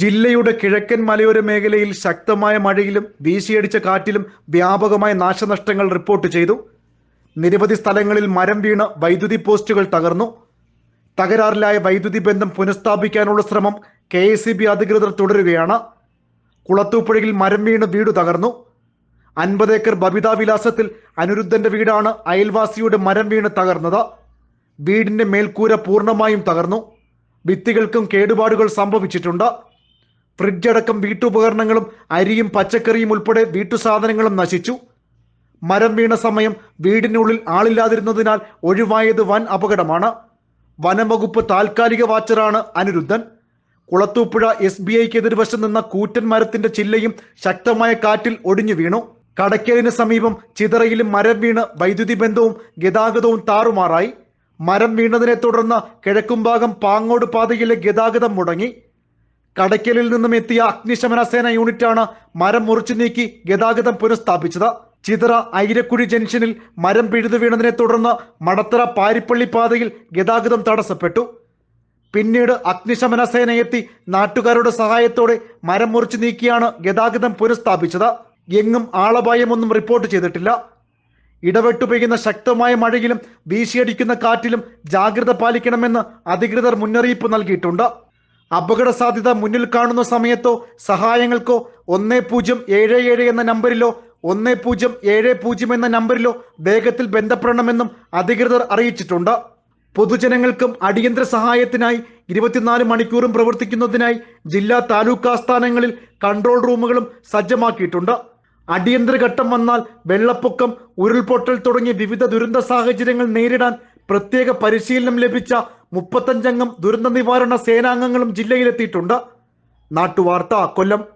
ജില്ലയുടെ കിഴക്കൻ മലയോര മേഖലയിൽ ശക്തമായ മഴയിലും വീശിയടിച്ച കാറ്റിലും വ്യാപകമായ നാശനഷ്ടങ്ങൾ റിപ്പോർട്ട് ചെയ്തു. നിരവധി സ്ഥലങ്ങളിൽ മരം വീണ് വൈദ്യുതി പോസ്റ്റുകൾ തകർന്നു. തകരാറിലായ വൈദ്യുതി ബന്ധം പുനഃസ്ഥാപിക്കാനുള്ള ശ്രമം കെ എസ് അധികൃതർ തുടരുകയാണ്. കുളത്തൂപ്പുഴയിൽ മരം വീണ് വീട് തകർന്നു. അൻപത് ഏക്കർ ബബിതാ വിലാസത്തിൽ അനിരുദ്ധന്റെ വീടാണ് അയൽവാസിയുടെ മരം വീണ് തകർന്നത്. വീടിന്റെ മേൽക്കൂര പൂർണമായും തകർന്നു. ഭിത്തികൾക്കും കേടുപാടുകൾ സംഭവിച്ചിട്ടുണ്ട്. ഫ്രിഡ്ജ് അടക്കം വീട്ടുപകരണങ്ങളും അരിയും പച്ചക്കറിയും ഉൾപ്പെടെ വീട്ടുസാധനങ്ങളും നശിച്ചു. മരം വീണ സമയം വീടിനുള്ളിൽ ആളില്ലാതിരുന്നതിനാൽ ഒഴിവായത് വൻ അപകടമാണ്. വനംവകുപ്പ് താൽക്കാലിക വാച്ചറാണ് അനിരുദ്ധൻ. കുളത്തൂപ്പുഴ എസ് ബി ഐക്ക് എതിർവശം നിന്ന കൂറ്റൻ മരത്തിന്റെ ചില്ലയും ശക്തമായ കാറ്റിൽ ഒടിഞ്ഞു വീണു. കടയ്ക്കലിന് സമീപം ചിതറയിലും മരം വീണ് വൈദ്യുതി ബന്ധവും ഗതാഗതവും താറുമാറായി. മരം വീണതിനെ തുടർന്ന് കിഴക്കുംഭാഗം പാങ്ങോട് പാതയിലെ ഗതാഗതം മുടങ്ങി. കടയ്ക്കലിൽ നിന്നും എത്തിയ അഗ്നിശമന സേന യൂണിറ്റാണ് മരം മുറിച്ചു നീക്കി ഗതാഗതം പുനഃസ്ഥാപിച്ചത്. ചിതറ ഐരക്കുഴി ജംഗ്ഷനിൽ മരം പിഴുതു വീണതിനെ തുടർന്ന് മടത്തറ പാരിപ്പള്ളി പാതയിൽ ഗതാഗതം തടസ്സപ്പെട്ടു. പിന്നീട് അഗ്നിശമന സേന എത്തി നാട്ടുകാരുടെ സഹായത്തോടെ മരം മുറിച്ചു നീക്കിയാണ് ഗതാഗതം പുനഃസ്ഥാപിച്ചത്. എങ്ങും ആളപായമൊന്നും റിപ്പോർട്ട് ചെയ്തിട്ടില്ല. ഇടവെട്ടു പെയ്യുന്ന ശക്തമായ മഴയിലും വീശിയടിക്കുന്ന കാറ്റിലും ജാഗ്രത പാലിക്കണമെന്ന് അധികൃതർ മുന്നറിയിപ്പ് നൽകിയിട്ടുണ്ട്. അപകട സാധ്യത മുന്നിൽ കാണുന്ന സമയത്തോ സഹായങ്ങൾക്കോ ഒന്ന് പൂജ്യം ഏഴ് ഏഴ് എന്ന നമ്പറിലോ ഒന്ന് പൂജ്യം ഏഴ് പൂജ്യം എന്ന നമ്പറിലോ വേഗത്തിൽ ബന്ധപ്പെടണമെന്നും അധികൃതർ അറിയിച്ചിട്ടുണ്ട്. പൊതുജനങ്ങൾക്കും അടിയന്തര സഹായത്തിനായി ഇരുപത്തിനാല് മണിക്കൂറും പ്രവർത്തിക്കുന്നതിനായി ജില്ലാ താലൂക്ക് ആസ്ഥാനങ്ങളിൽ കൺട്രോൾ റൂമുകളും സജ്ജമാക്കിയിട്ടുണ്ട്. അടിയന്തര ഘട്ടം വന്നാൽ വെള്ളപ്പൊക്കം ഉരുൾപൊട്ടൽ തുടങ്ങിയ വിവിധ ദുരന്ത സാഹചര്യങ്ങൾ നേരിടാൻ പ്രത്യേക പരിശീലനം ലഭിച്ച മുപ്പത്തഞ്ചംഗം ദുരന്ത നിവാരണ സേനാംഗങ്ങളും ജില്ലയിലെത്തിയിട്ടുണ്ട്. നാട്ടുവാർത്ത കൊല്ലം.